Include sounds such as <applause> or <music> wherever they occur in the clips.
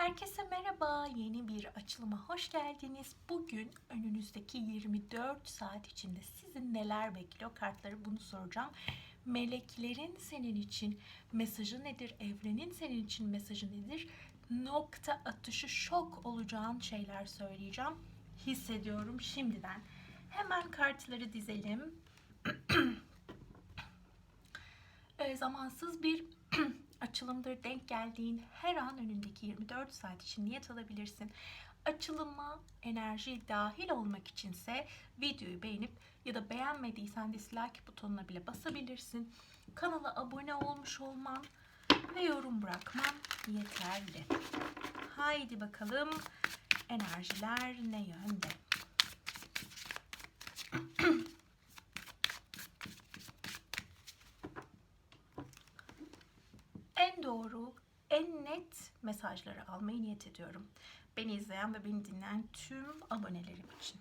Herkese merhaba. Yeni bir açılıma hoş geldiniz. Bugün önünüzdeki 24 saat içinde sizi neler bekliyor? Kartları bunu soracağım. Meleklerin senin için mesajı nedir? Evrenin senin için mesajı nedir? Nokta atışı şok olacağın şeyler söyleyeceğim. Hissediyorum şimdiden. Hemen kartları dizelim. <clears throat> e, zamansız bir <clears throat> açılımdır denk geldiğin her an önündeki 24 saat için niyet alabilirsin. Açılıma enerji dahil olmak içinse videoyu beğenip ya da beğenmediysen dislike butonuna bile basabilirsin. Kanala abone olmuş olman ve yorum bırakman yeterli. Haydi bakalım enerjiler ne yönde? en doğru, en net mesajları almayı niyet ediyorum. Beni izleyen ve beni dinleyen tüm abonelerim için.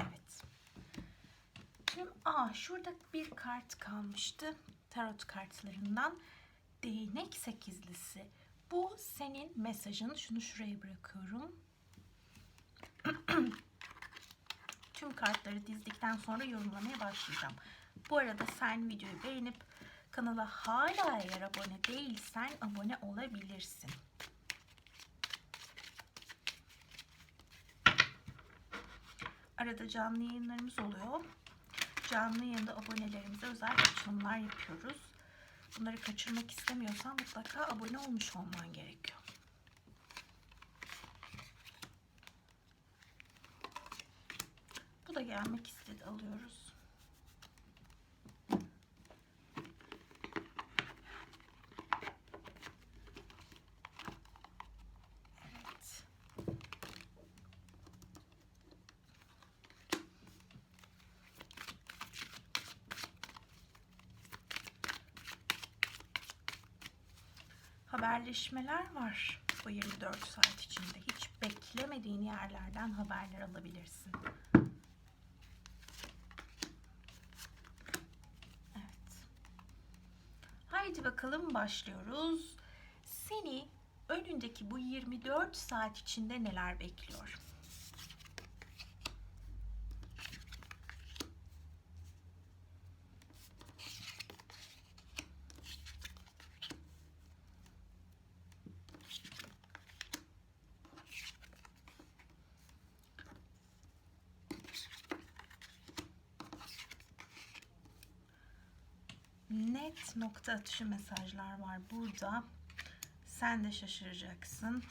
Evet. Şimdi şurada bir kart kalmıştı. Tarot kartlarından. Değnek sekizlisi. Bu senin mesajın. Şunu şuraya bırakıyorum. <clears throat> Tüm kartları dizdikten sonra yorumlamaya başlayacağım. Bu arada sen videoyu beğenip kanala hala eğer abone değilsen abone olabilirsin. Arada canlı yayınlarımız oluyor. Canlı yayında abonelerimize özel açılımlar yapıyoruz. Bunları kaçırmak istemiyorsan mutlaka abone olmuş olman gerekiyor. Bu da gelmek istedi. Alıyoruz. Evet. Haberleşmeler var bu 24 saat içinde. Hiç beklemediğin yerlerden haberler alabilirsin. Evet. Haydi bakalım başlıyoruz. Seni önündeki bu 24 saat içinde neler bekliyor? Net nokta atışı mesajlar var burada. Sen de şaşıracaksın.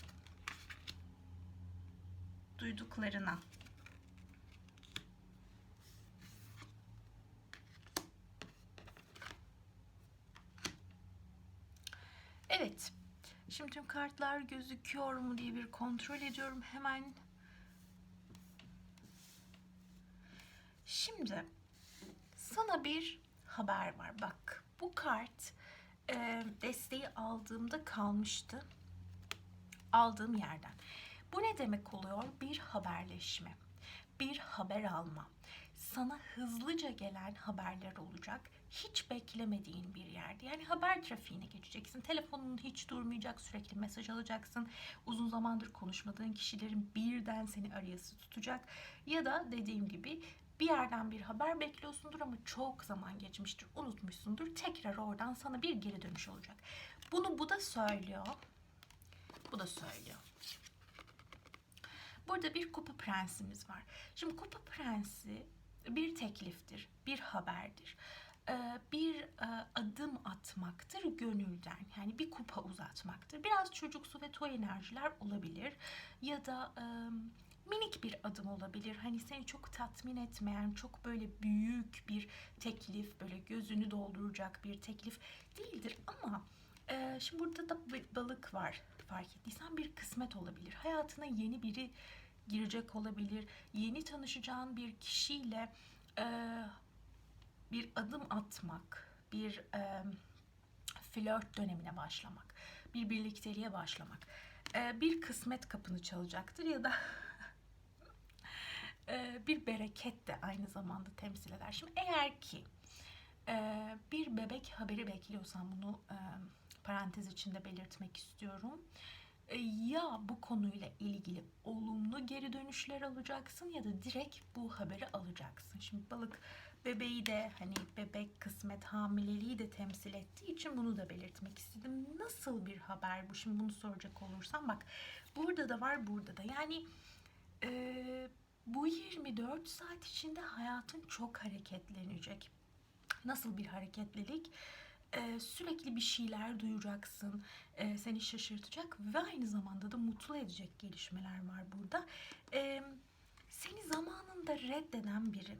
Duyduklarına. Evet. Şimdi tüm kartlar gözüküyor mu diye bir kontrol ediyorum. Hemen Şimdi sana bir haber var. Bak bu kart e, desteği aldığımda kalmıştı. Aldığım yerden. Bu ne demek oluyor? Bir haberleşme, bir haber alma. Sana hızlıca gelen haberler olacak. Hiç beklemediğin bir yerde. Yani haber trafiğine geçeceksin. Telefonun hiç durmayacak. Sürekli mesaj alacaksın. Uzun zamandır konuşmadığın kişilerin birden seni arayası tutacak. Ya da dediğim gibi bir yerden bir haber bekliyorsundur ama çok zaman geçmiştir, unutmuşsundur. Tekrar oradan sana bir geri dönüş olacak. Bunu bu da söylüyor. Bu da söylüyor. Burada bir kupa prensimiz var. Şimdi kupa prensi bir tekliftir, bir haberdir. Ee, bir e, adım atmaktır gönülden. Yani bir kupa uzatmaktır. Biraz çocuksu ve toy enerjiler olabilir. Ya da e, minik bir adım olabilir. Hani seni çok tatmin etmeyen, çok böyle büyük bir teklif, böyle gözünü dolduracak bir teklif değildir. Ama e, şimdi burada da balık var fark ettiysen bir kısmet olabilir. Hayatına yeni biri girecek olabilir. Yeni tanışacağın bir kişiyle e, bir adım atmak, bir e, flört dönemine başlamak, bir birlikteliğe başlamak, e, bir kısmet kapını çalacaktır ya da bir bereket de aynı zamanda temsil eder. Şimdi eğer ki e, bir bebek haberi bekliyorsan bunu e, parantez içinde belirtmek istiyorum. E, ya bu konuyla ilgili olumlu geri dönüşler alacaksın ya da direkt bu haberi alacaksın. Şimdi balık bebeği de hani bebek kısmet hamileliği de temsil ettiği için bunu da belirtmek istedim. Nasıl bir haber bu? Şimdi bunu soracak olursam bak burada da var burada da. Yani e, bu 24 saat içinde hayatın çok hareketlenecek. Nasıl bir hareketlilik? Ee, sürekli bir şeyler duyacaksın, ee, seni şaşırtacak ve aynı zamanda da mutlu edecek gelişmeler var burada. Ee, seni zamanında reddeden biri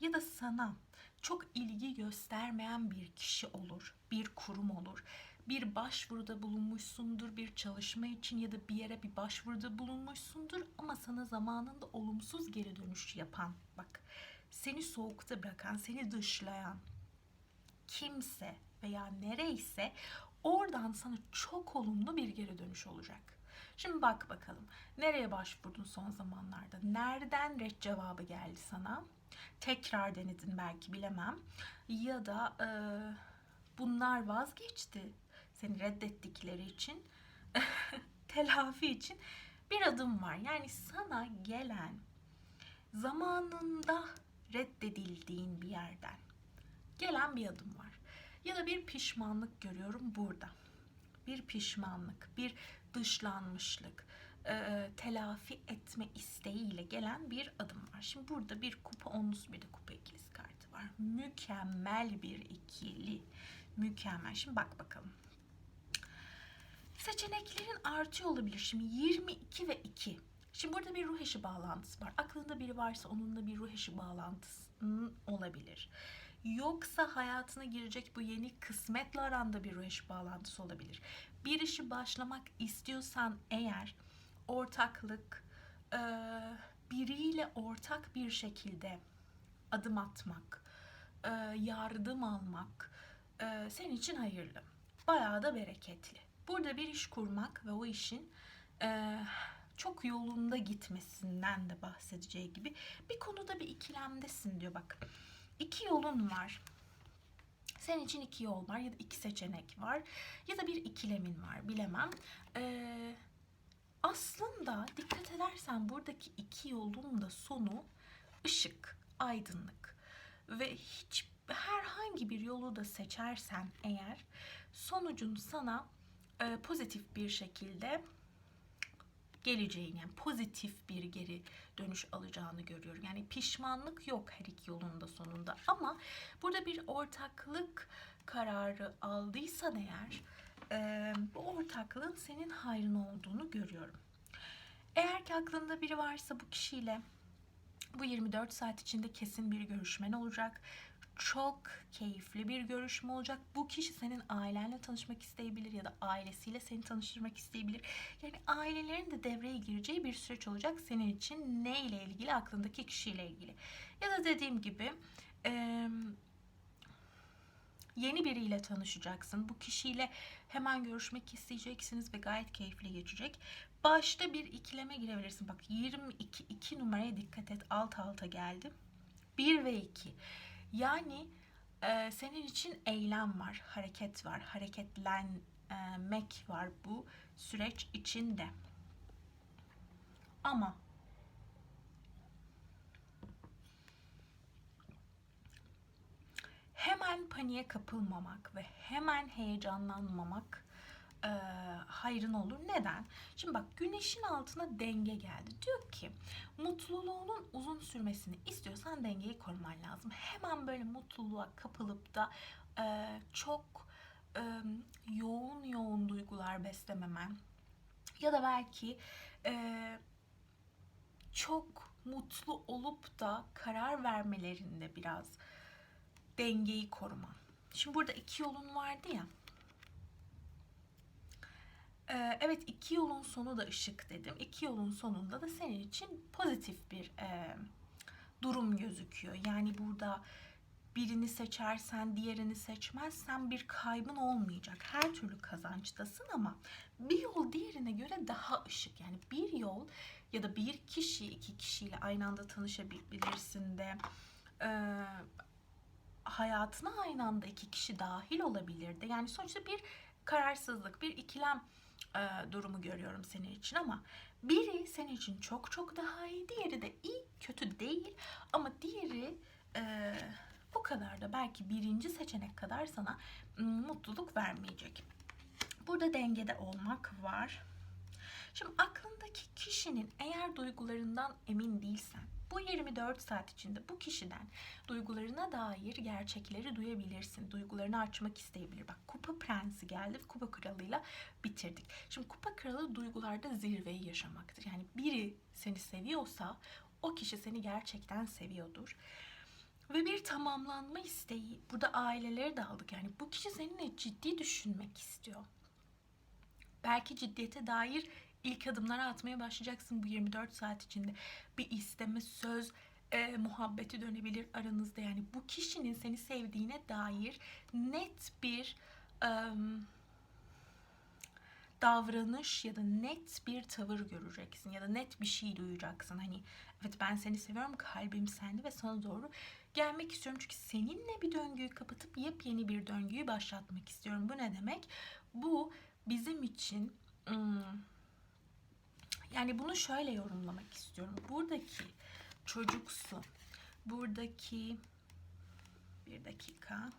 ya da sana çok ilgi göstermeyen bir kişi olur, bir kurum olur. Bir başvuruda bulunmuşsundur bir çalışma için ya da bir yere bir başvuruda bulunmuşsundur ama sana zamanında olumsuz geri dönüş yapan, bak seni soğukta bırakan, seni dışlayan kimse veya nereyse oradan sana çok olumlu bir geri dönüş olacak. Şimdi bak bakalım nereye başvurdun son zamanlarda? Nereden red cevabı geldi sana? Tekrar denedin belki bilemem. Ya da e, bunlar vazgeçti seni reddettikleri için <laughs> telafi için bir adım var. Yani sana gelen zamanında reddedildiğin bir yerden gelen bir adım var. Ya da bir pişmanlık görüyorum burada. Bir pişmanlık, bir dışlanmışlık, e, telafi etme isteğiyle gelen bir adım var. Şimdi burada bir kupa onlusu bir de kupa ikilisi kartı var. Mükemmel bir ikili. Mükemmel. Şimdi bak bakalım. Seçeneklerin artıyor olabilir. Şimdi 22 ve 2. Şimdi burada bir ruh eşi bağlantısı var. Aklında biri varsa onunla bir ruh eşi bağlantısı olabilir. Yoksa hayatına girecek bu yeni kısmetle aranda bir ruh eşi bağlantısı olabilir. Bir işi başlamak istiyorsan eğer ortaklık, e, biriyle ortak bir şekilde adım atmak, e, yardım almak e, senin için hayırlı. Bayağı da bereketli. Burada bir iş kurmak ve o işin e, çok yolunda gitmesinden de bahsedeceği gibi bir konuda bir ikilemdesin diyor bak. İki yolun var. Senin için iki yol var ya da iki seçenek var ya da bir ikilemin var bilemem. Ee, aslında dikkat edersen buradaki iki yolun da sonu ışık, aydınlık ve hiç herhangi bir yolu da seçersen eğer sonucun sana e, pozitif bir şekilde geleceğini yani pozitif bir geri dönüş alacağını görüyorum. Yani pişmanlık yok her iki yolun da sonunda ama burada bir ortaklık kararı aldıysan eğer e, bu ortaklığın senin hayrın olduğunu görüyorum. Eğer ki aklında biri varsa bu kişiyle bu 24 saat içinde kesin bir görüşmen olacak çok keyifli bir görüşme olacak. Bu kişi senin ailenle tanışmak isteyebilir ya da ailesiyle seni tanıştırmak isteyebilir. Yani ailelerin de devreye gireceği bir süreç olacak senin için ne ile ilgili aklındaki kişiyle ilgili. Ya da dediğim gibi e, yeni biriyle tanışacaksın. Bu kişiyle hemen görüşmek isteyeceksiniz ve gayet keyifli geçecek. Başta bir ikileme girebilirsin. Bak 22 2 numaraya dikkat et. Alt alta geldi. 1 ve 2. Yani e, senin için eylem var, hareket var, hareketlenmek var bu süreç içinde. Ama hemen paniğe kapılmamak ve hemen heyecanlanmamak e, hayrın olur. Neden? Şimdi bak güneşin altına denge geldi. Diyor ki mutluluğunun uzun sürmesini istiyorsan dengeyi koruman lazım. Hemen böyle mutluluğa kapılıp da e, çok e, yoğun yoğun duygular beslememen ya da belki e, çok mutlu olup da karar vermelerinde biraz dengeyi koruman. Şimdi burada iki yolun vardı ya. Ee, evet iki yolun sonu da ışık dedim. İki yolun sonunda da senin için pozitif bir e, durum gözüküyor. Yani burada birini seçersen diğerini seçmezsen bir kaybın olmayacak. Her türlü kazançtasın ama bir yol diğerine göre daha ışık. Yani bir yol ya da bir kişi iki kişiyle aynı anda tanışabilirsin de e, hayatına aynı anda iki kişi dahil olabilir de. Yani sonuçta bir kararsızlık, bir ikilem e, durumu görüyorum senin için ama biri senin için çok çok daha iyi, diğeri de iyi, kötü değil ama diğeri e, bu kadar da belki birinci seçenek kadar sana mutluluk vermeyecek. Burada dengede olmak var. Şimdi aklındaki kişinin eğer duygularından emin değilsen bu 24 saat içinde bu kişiden duygularına dair gerçekleri duyabilirsin. Duygularını açmak isteyebilir. Bak kupa prensi geldi. Kupa kralıyla bitirdik. Şimdi kupa kralı duygularda zirveyi yaşamaktır. Yani biri seni seviyorsa o kişi seni gerçekten seviyordur. Ve bir tamamlanma isteği. Burada aileleri de aldık. Yani bu kişi seninle ciddi düşünmek istiyor. Belki ciddiyete dair ilk adımları atmaya başlayacaksın bu 24 saat içinde. Bir isteme, söz, e, muhabbeti dönebilir aranızda. Yani bu kişinin seni sevdiğine dair net bir e, davranış ya da net bir tavır göreceksin ya da net bir şey duyacaksın. Hani evet ben seni seviyorum, kalbim sende ve sana doğru gelmek istiyorum. Çünkü seninle bir döngüyü kapatıp yepyeni bir döngüyü başlatmak istiyorum. Bu ne demek? Bu bizim için hmm, yani bunu şöyle yorumlamak istiyorum. Buradaki çocuksu, buradaki bir dakika,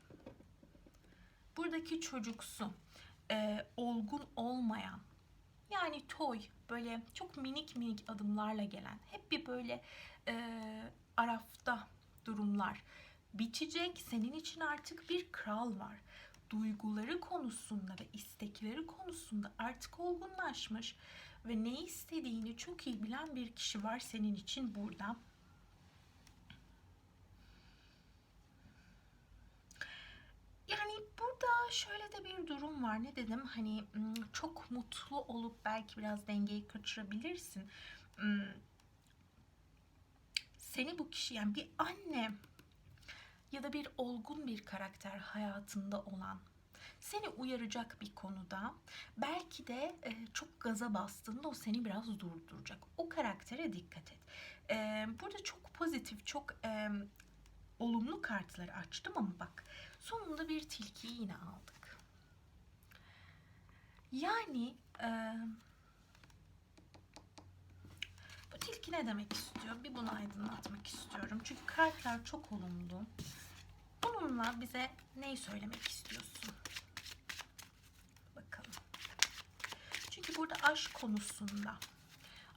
buradaki çocuksu, e, olgun olmayan, yani toy, böyle çok minik minik adımlarla gelen, hep bir böyle e, arafta durumlar bitecek. Senin için artık bir kral var. Duyguları konusunda ve istekleri konusunda artık olgunlaşmış ve ne istediğini çok iyi bilen bir kişi var senin için burada. Yani burada şöyle de bir durum var. Ne dedim? Hani çok mutlu olup belki biraz dengeyi kaçırabilirsin. Seni bu kişi yani bir anne ya da bir olgun bir karakter hayatında olan seni uyaracak bir konuda belki de e, çok gaza bastığında o seni biraz durduracak. O karaktere dikkat et. E, burada çok pozitif, çok e, olumlu kartları açtım ama bak sonunda bir tilkiyi yine aldık. Yani e, bu tilki ne demek istiyor? Bir bunu aydınlatmak istiyorum. Çünkü kartlar çok olumlu. Bununla bize neyi söylemek istiyorsun? Burada aşk konusunda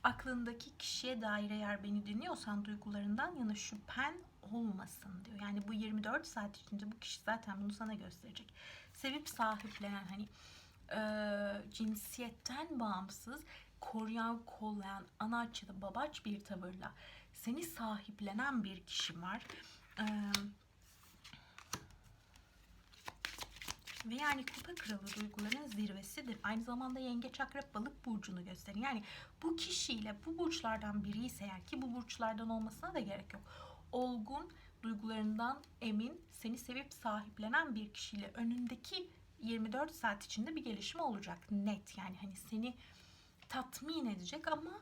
aklındaki kişiye dair eğer beni dinliyorsan duygularından yana şüphen olmasın diyor. Yani bu 24 saat içinde bu kişi zaten bunu sana gösterecek. Sevip sahiplenen hani e, cinsiyetten bağımsız koruyan, kollayan, anaç ya da babaç bir tavırla seni sahiplenen bir kişi var. Eee Ve yani kupa kralı duyguların zirvesidir. Aynı zamanda yengeç akrep balık burcunu gösterir. Yani bu kişiyle bu burçlardan biri ise eğer ki bu burçlardan olmasına da gerek yok. Olgun, duygularından emin, seni sevip sahiplenen bir kişiyle önündeki 24 saat içinde bir gelişme olacak. Net yani hani seni tatmin edecek ama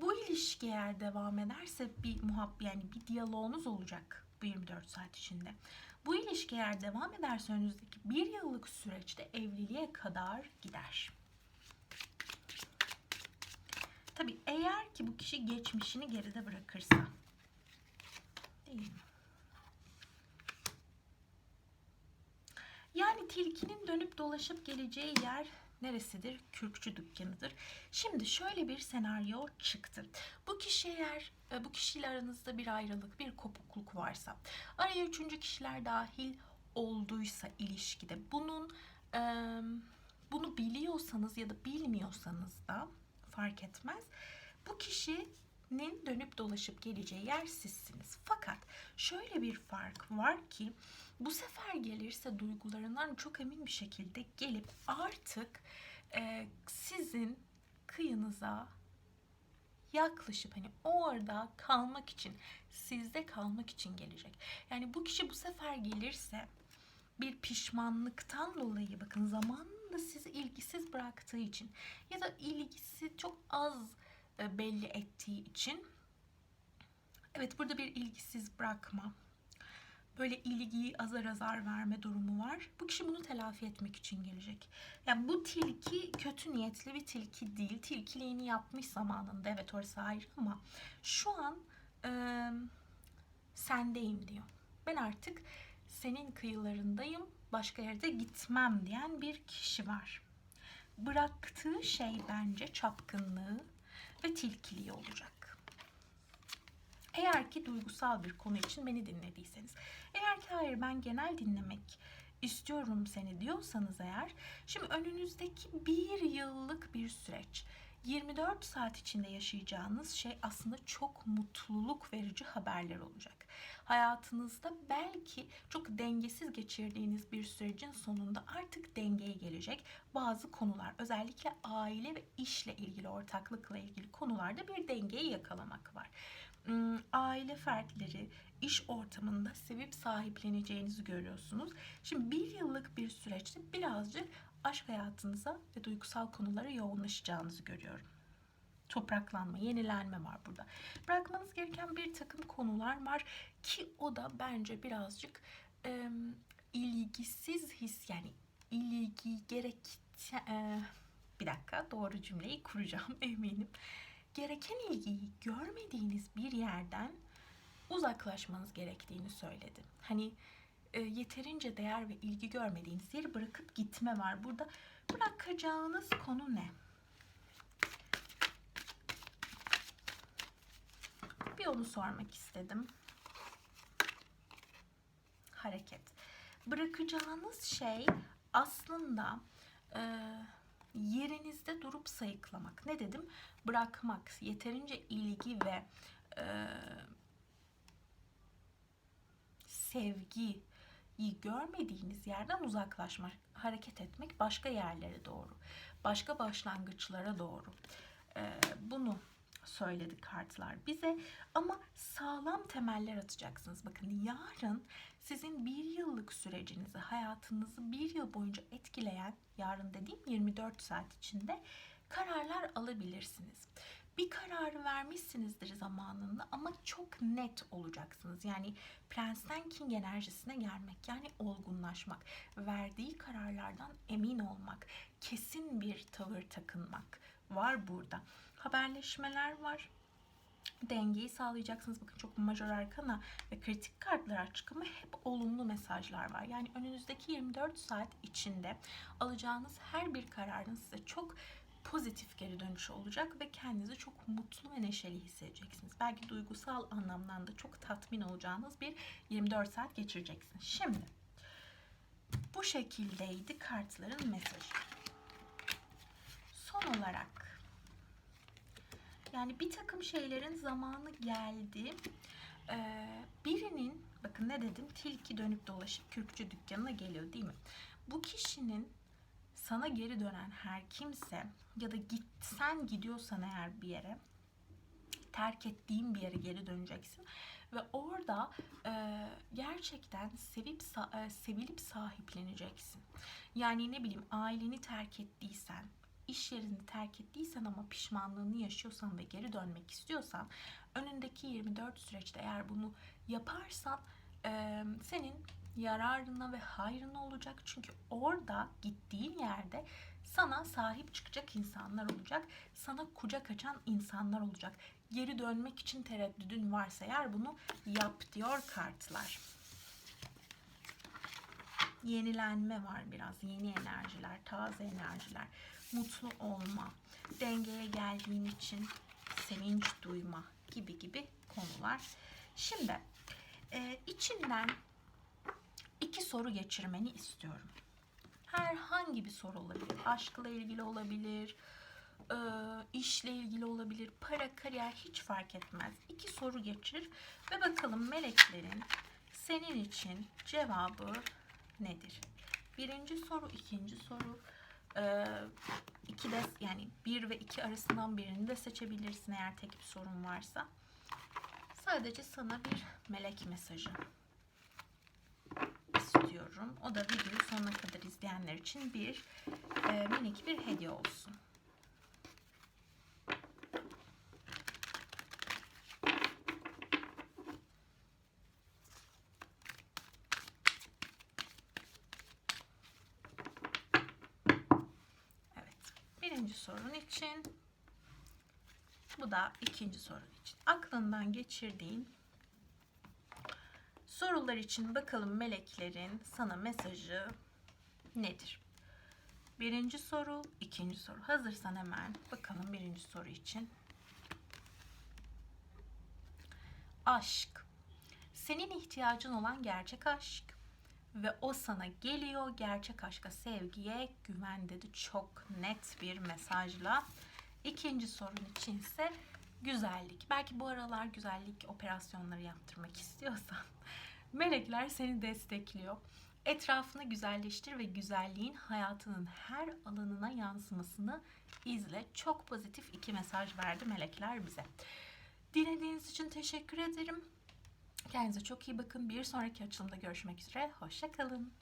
bu ilişki eğer devam ederse bir muhabbet yani bir diyaloğunuz olacak bu 24 saat içinde. Bu ilişki eğer devam ederse önünüzdeki bir yıllık süreçte evliliğe kadar gider. Tabi eğer ki bu kişi geçmişini geride bırakırsa. Değil mi? Yani tilkinin dönüp dolaşıp geleceği yer neresidir? Kürkçü dükkanıdır. Şimdi şöyle bir senaryo çıktı. Bu kişi eğer e, bu kişiyle aranızda bir ayrılık, bir kopukluk varsa, araya üçüncü kişiler dahil olduysa ilişkide bunun bunu biliyorsanız ya da bilmiyorsanız da fark etmez. Bu kişinin dönüp dolaşıp geleceği yer sizsiniz. Fakat şöyle bir fark var ki bu sefer gelirse duygularından çok emin bir şekilde gelip artık e, sizin kıyınıza yaklaşıp hani orada kalmak için, sizde kalmak için gelecek. Yani bu kişi bu sefer gelirse bir pişmanlıktan dolayı bakın zamanında sizi ilgisiz bıraktığı için ya da ilgisi çok az belli ettiği için evet burada bir ilgisiz bırakma böyle ilgiyi azar azar verme durumu var. Bu kişi bunu telafi etmek için gelecek. Yani bu tilki kötü niyetli bir tilki değil. Tilkiliğini yapmış zamanında evet orası ayrı ama şu an e, sendeyim diyor. Ben artık senin kıyılarındayım, başka yerde gitmem diyen bir kişi var. Bıraktığı şey bence çapkınlığı ve tilkiliği olacak. Eğer ki duygusal bir konu için beni dinlediyseniz. Eğer ki hayır ben genel dinlemek istiyorum seni diyorsanız eğer şimdi önünüzdeki bir yıllık bir süreç 24 saat içinde yaşayacağınız şey aslında çok mutluluk verici haberler olacak. Hayatınızda belki çok dengesiz geçirdiğiniz bir sürecin sonunda artık dengeye gelecek bazı konular özellikle aile ve işle ilgili ortaklıkla ilgili konularda bir dengeyi yakalamak var. Hmm, Aile fertleri, iş ortamında sevip sahipleneceğinizi görüyorsunuz. Şimdi bir yıllık bir süreçte birazcık aşk hayatınıza ve duygusal konulara yoğunlaşacağınızı görüyorum. Topraklanma, yenilenme var burada. Bırakmanız gereken bir takım konular var ki o da bence birazcık e, ilgisiz his yani ilgi gerek e, bir dakika doğru cümleyi kuracağım <laughs> eminim. Gereken ilgiyi görmediğiniz bir yerden uzaklaşmanız gerektiğini söyledi. Hani e, yeterince değer ve ilgi görmediğiniz yeri bırakıp gitme var. Burada bırakacağınız konu ne? Bir onu sormak istedim. Hareket. Bırakacağınız şey aslında e, yerinizde durup sayıklamak. Ne dedim? Bırakmak, yeterince ilgi ve e, sevgiyi görmediğiniz yerden uzaklaşmak, hareket etmek başka yerlere doğru, başka başlangıçlara doğru. Ee, bunu söyledi kartlar bize ama sağlam temeller atacaksınız. Bakın yarın sizin bir yıllık sürecinizi, hayatınızı bir yıl boyunca etkileyen, yarın dediğim 24 saat içinde kararlar alabilirsiniz bir kararı vermişsinizdir zamanında ama çok net olacaksınız. Yani Prensten King enerjisine gelmek yani olgunlaşmak, verdiği kararlardan emin olmak, kesin bir tavır takınmak var burada. Haberleşmeler var dengeyi sağlayacaksınız. Bakın çok majör arkana ve kritik kartlar açık ama hep olumlu mesajlar var. Yani önünüzdeki 24 saat içinde alacağınız her bir kararın size çok pozitif geri dönüşü olacak ve kendinizi çok mutlu ve neşeli hissedeceksiniz. Belki duygusal anlamdan da çok tatmin olacağınız bir 24 saat geçireceksiniz. Şimdi bu şekildeydi kartların mesajı. Son olarak yani bir takım şeylerin zamanı geldi. Ee, birinin bakın ne dedim tilki dönüp dolaşıp kürkçü dükkanına geliyor değil mi? Bu kişinin sana geri dönen her kimse ya da git sen gidiyorsan eğer bir yere terk ettiğin bir yere geri döneceksin ve orada e, gerçekten sevip e, sevilip sahipleneceksin. Yani ne bileyim aileni terk ettiysen, iş yerini terk ettiysen ama pişmanlığını yaşıyorsan ve geri dönmek istiyorsan önündeki 24 süreçte eğer bunu yaparsan e, senin yararına ve hayrına olacak. Çünkü orada gittiğin yerde sana sahip çıkacak insanlar olacak. Sana kucak açan insanlar olacak. Geri dönmek için tereddüdün varsa eğer bunu yap diyor kartlar. Yenilenme var biraz. Yeni enerjiler, taze enerjiler. Mutlu olma, dengeye geldiğin için sevinç duyma gibi gibi konular. Şimdi e, içinden iki soru geçirmeni istiyorum. Herhangi bir soru olabilir. Aşkla ilgili olabilir, e, işle ilgili olabilir, para, kariyer hiç fark etmez. İki soru geçir ve bakalım meleklerin senin için cevabı nedir? Birinci soru, ikinci soru. Ee, iki de yani bir ve iki arasından birini de seçebilirsin eğer tek bir sorun varsa. Sadece sana bir melek mesajı istiyorum. O da videoyu sonuna kadar izleyenler için bir e, minik bir hediye olsun. Evet. Birinci sorun için bu da ikinci sorun için. Aklından geçirdiğin sorular için bakalım meleklerin sana mesajı nedir? Birinci soru, ikinci soru. Hazırsan hemen bakalım birinci soru için. Aşk. Senin ihtiyacın olan gerçek aşk ve o sana geliyor gerçek aşka, sevgiye güven dedi çok net bir mesajla. İkinci sorun içinse güzellik. Belki bu aralar güzellik operasyonları yaptırmak <laughs> istiyorsan melekler seni destekliyor. Etrafını güzelleştir ve güzelliğin hayatının her alanına yansımasını izle. Çok pozitif iki mesaj verdi melekler bize. Dinlediğiniz için teşekkür ederim. Kendinize çok iyi bakın. Bir sonraki açılımda görüşmek üzere. Hoşçakalın.